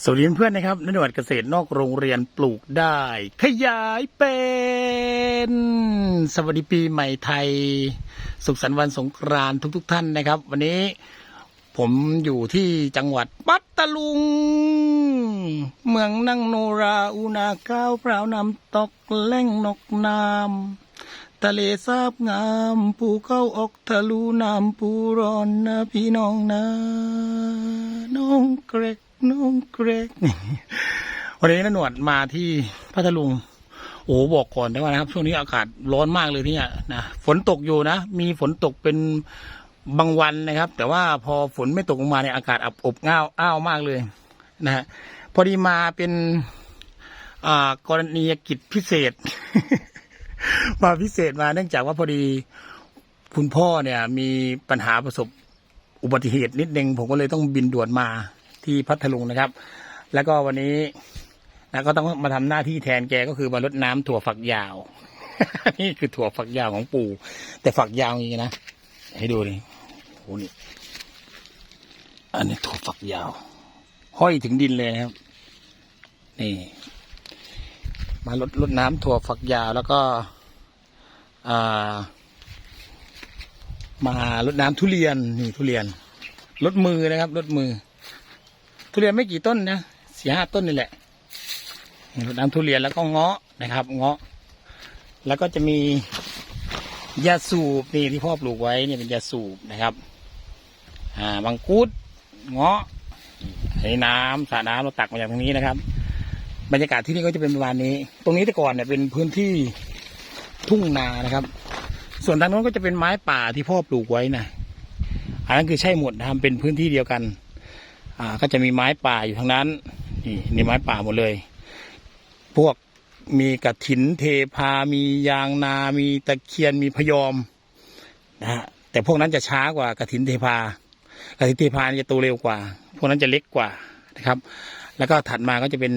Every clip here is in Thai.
สวัสดีเพื่อนๆนะครับนนวดเกษตรนอกโรงเรียนปลูกได้ ขยายเป็น สวัสดีปีใหม่ไทย สุขสันต์วันสงกรานต์ทุก ๆ ท่านนะครับ วันนี้ผมอยู่ที่จังหวัดปัตตาลุง เมืองนั่งโนราอุนาก้าวพราวน้ำตกแหล่งนกน้ำทะเลสาบงามภูเข้าออกทะลุน้ำปูร้อนนะพี่น้องนะ น้องเกรก น้องเกรกวันนี้นะหนวดมาที่พัทลุง โอ้บอกก่อนได้ว่านะครับ ช่วงนี้อากาศร้อนมากเลยที่เนี่ยนะฝนตกอยู่นะ มีฝนตกเป็นบางวันนะครับ แต่ว่าพอฝนไม่ตกลงมาเนี่ยอากาศอับอบอ้าวอ้าวมากเลยนะฮะพอดีมาเป็นอ่ากรณียกิจพิเศษ มาพิเศษมาเนื่องจากว่าพอดีคุณพ่อเนี่ย มีปัญหาประสบอุบัติเหตุนิดนึงผมก็เลยต้องบินด่วนมา ที่พัทลุงนะครับ แล้วก็วันนี้นะก็ต้องมาทำหน้าที่แทนแกก็คือมารดน้ำถั่วฝักยาว นี่คือถั่วฝักยาวของปู่ แต่ฝักยาวอย่างนี้นะให้ดูนี่โอ้นี่อันนี้ถั่วฝักยาว ห้อยถึงดินเลยครับ นี่ มาลดลดน้ำถั่วฝักยาวแล้วก็อ่ามาลดน้ำทุเรียนนี่ทุเรียนลดมือนะครับลดมือ ทุเรียนไม่กี่ต้นนะสี่ห้าต้นนี่แหละรดน้ำทุเรียนแล้วก็เงาะนะครับ เงาะ แล้วก็จะมียาสูบนี่ที่พ่อปลูกไว้เนี่ยเป็นยาสูบนะครับอ่าบางกุดเงาะไอ้น้ำสระน้ำเราตักมาจากตรงนี้นะครับ บรรยากาศที่นี่ก็จะเป็นประมาณนี้ ตรงนี้แต่ก่อนเนี่ยเป็นพื้นที่ทุ่งนานะครับ ส่วนทางโน้นก็จะเป็นไม้ป่าที่พ่อปลูกไว้นะอันนั้นคือใช่หมดนะครับเป็นพื้นที่เดียวกัน อ่าก็จะมีไม้ป่าอยู่ทางนั้นนี่นี่ไม้ป่าหมดเลย พวกมีกระถินเทพา มียางนา มีตะเคียน มีพยอมนะฮะแต่พวกนั้นจะช้ากว่ากระถินเทพากระถินเทพาจะโตเร็วกว่า พวกนั้นจะเล็กกว่านะครับ แล้วก็ถัดมาก็จะเป็น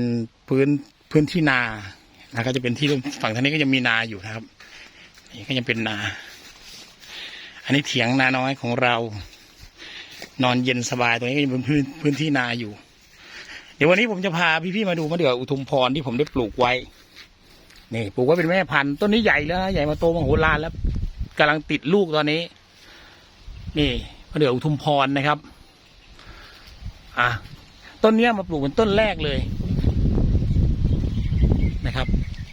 พื้นพื้นที่นานะก็จะเป็นที่ฝั่งทางนี้ก็จะมีนาอยู่นะครับ นี่ก็ยังเป็นนา อันนี้เถียงนาน้อยของเรา นอนเย็นสบายตรงนี้ก็เป็นพื้นพื้นที่นาอยู่ เดี๋ยววันนี้ผมจะพาพี่ๆมาดูมะเดื่ออุทุมพรที่ผมได้ปลูกไว้นี่ปลูกไว้เป็นแม่พันธุ์ต้นนี้ใหญ่แล้วนะใหญ่มาโตมาโหฬารแล้วกำลังติดลูกตอนนี้ นี่มะเดื่ออุทุมพรนะครับ อะต้นเนี้ยมาปลูกเป็นต้นแรกเลยนะครับ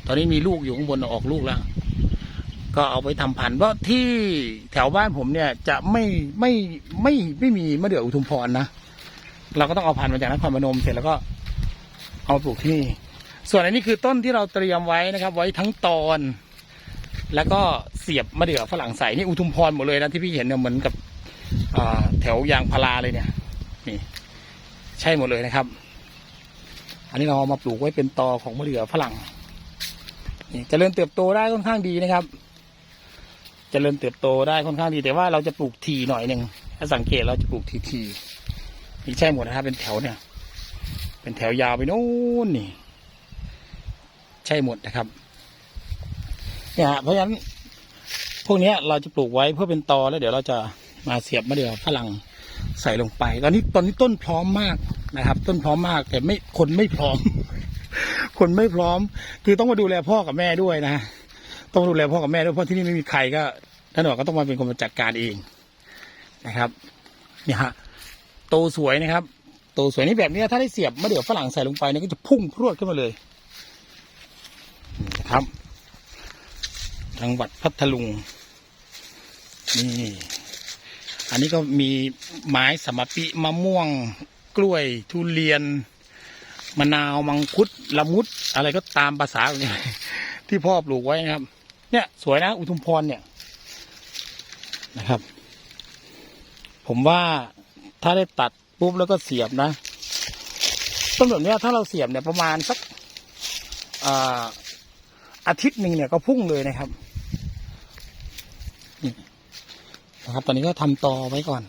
ตอนนี้มีลูกอยู่ข้างบนออกลูกแล้ว ก็เอาไปทำพันธุ์เพราะที่แถวบ้านผมเนี่ยจะไม่ไม่ไม่ไม่มีมะเดื่ออุทุมพรนะเราก็ต้องเอาพันธุ์มาจากนครพนมเสร็จแล้วก็เอามาปลูกที่นี่ส่วนอันนี้คือต้นที่เราเตรียมไว้นะครับ ไว้ทั้งตอน แล้วก็เสียบมะเดื่อฝรั่งใสนี่อุทุมพรหมดเลยนะที่พี่เห็นเนี่ยเหมือนกับแถวยางพาราเลยเนี่ย นี่ ใช่หมดเลยนะครับ อันนี้เราเอามาปลูกไว้เป็นตอของมะเดื่อฝรั่งนี่เจริญเติบโตได้ค่อนข้างดีนะครับ เจริญเติบโตได้ค่อนข้างดี แต่ว่าเราจะปลูกทีหน่อยหนึ่งถ้าสังเกตเราจะปลูกทีทีๆนี่ใช่หมดนะครับเป็นแถวเนี่ย เป็นแถวยาวไปโน่นนี่ ใช่หมดนะครับเนี่ยเพราะฉะนั้นพวกนี้เราจะปลูกไว้เพื่อเป็นตอแล้วเดี๋ยวเราจะมาเสียบมะเดื่อฝรั่งใส่ลงไป ตอนนี้ตอนนี้ต้นพร้อมมากนะครับ ต้นพร้อมมากแต่ไม่คนไม่พร้อม คนไม่พร้อม คือต้องมาดูแลพ่อกับแม่ด้วยนะ ต้องดูแลพ่อกับแม่ด้วยเพราะที่นี่ไม่มีใครก็ท่านหนอก็ต้องมาเป็นคนมาจัดการเองนะครับเนี่ยฮะโตสวยนะครับโตสวยนี่แบบนี้ถ้าได้เสียบมะเดื่อฝรั่งใส่ลงไปเนี่ยก็จะพุ่งพรวดขึ้นมาเลยนะครับจังหวัดพัทลุงนี่อันนี้ก็มีไม้สมปิมะม่วง กล้วยทุเรียน มะนาวมังคุดละมุด อะไรก็ตามภาษาของนี่ยที่พ่อปลูกไว้นะครับ เนี่ยสวยนะ อุทุมพรเนี่ยนะครับ ผมว่าถ้าได้ตัดปุ๊บแล้วก็เสียบนะต้นแบบเนี้ยถ้าเราเสียบเนี่ยประมาณสักอาอาทิตย์หนึ่งเนี่ยก็พุ่งเลยนะครับนี่นะครับ ตอนนี้ก็ทำตอไว้ก่อน